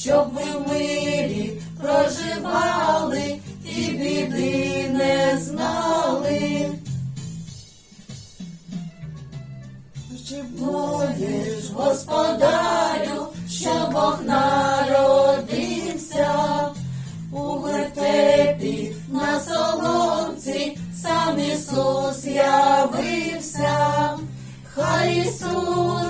щоб ви в мирі проживали і біди не знали. Чи будеш, господарю, що Бог народився у вертепі на соломці, сам Ісус явився, хай Ісус,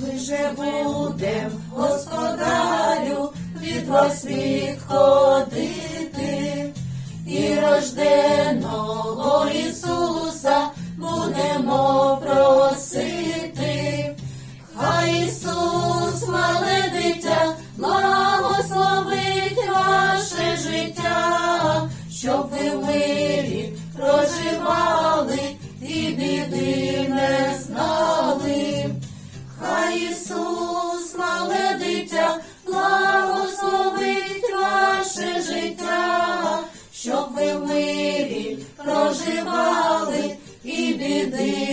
ми же будем, господарю, від вас відходити, і рожденого Ісуса будемо просити, хай Ісус, мале дитя, благословить ваше життя, щоб ви в мирі проживали і біди. within.